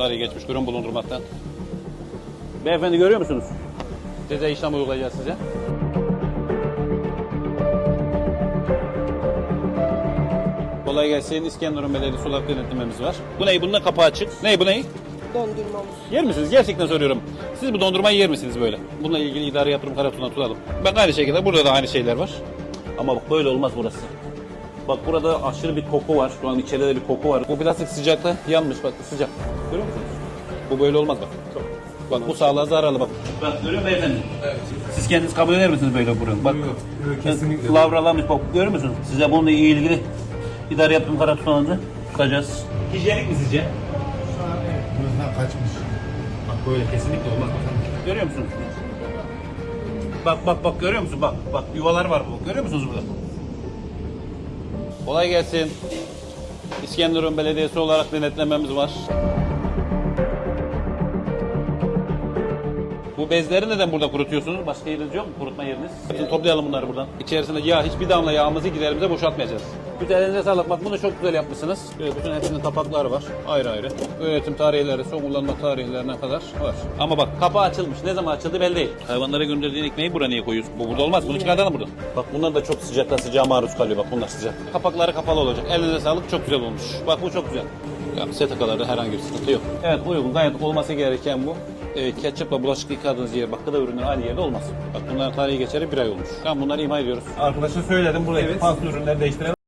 Tarihi geçmiş ürün bulundurmaktan. Beyefendi görüyor musunuz? Size işlem uygulayacağız size. Kolay gelsin. İskenderun Belediyesi olarak denetlememiz var. Bu ney? Bunun da kapağı açık. Ney bu ney? Dondurmamız. Yer misiniz? Gerçekten soruyorum. Siz bu dondurmayı yer misiniz böyle? Bununla ilgili idari yatırım karatuna tutalım. Ben aynı şekilde burada da aynı şeyler var. Ama bak böyle olmaz burası. Bak burada aşırı bir koku var. Şu an içeride bir koku var. Bu plastik sıcakta yanmış bak sıcak. Görüyor musunuz? Bu böyle olmaz bak. Bak bu sağlığa zararlı bak. Bak görüyor musun beyefendi? Evet. Siz kendiniz kabul eder misiniz böyle burun? Bak. yok, kesinlikle. Lavralamış bak görüyor musunuz? Size bununla ilgili idari yatırım karatuna tutacağız. Hijyenik mi sizce? Şu an evet, gözden kaçmış. Bak böyle kesinlikle olmaz. Görüyor musun? Bak bak bak görüyor musun? Bak bak yuvalar var bu. Görüyor musunuz burada? Kolay gelsin. İskenderun Belediyesi olarak denetlememiz var. Bu bezleri neden burada kurutuyorsunuz? Başka yeriniz yok mu kurutma yeriniz? Hepsini toplayalım bunları buradan. İçerisinde yağ, hiçbir damla yağımızı giderimize boşaltmayacağız. Güzel elinize sağlık. Bak bunu çok güzel yapmışsınız. Böyle bütün hepsinin kapakları var. Ayrı ayrı. Üretim tarihleri, son kullanma tarihlerine kadar var. Ama bak kapağı açılmış. Ne zaman açıldı belli değil. Hayvanlara gönderdiğin ekmeği buraya niye koyuyorsun? Bu burada olmaz. Bunu çıkartalım buradan. Bak bunlar da çok sıcakta sıcağa maruz kalıyor. Bak bunlar sıcak. Kapakları kapalı olacak. Elinize sağlık. Çok güzel olmuş. Bak bu çok güzel. Ya setakalarda herhangi bir sıkıntı yok. Evet uygun. Gayet olması gereken bu. E, ketçapla bulaşık yıkadığınız yer, bak gıda ürünleri aynı yerde olmaz. Bak bunların tarihi geçeri bir ay olmuş. Tamam bunları imha ediyoruz. Arkadaşa söyledim buraya evet. ürünleri değiştirelim.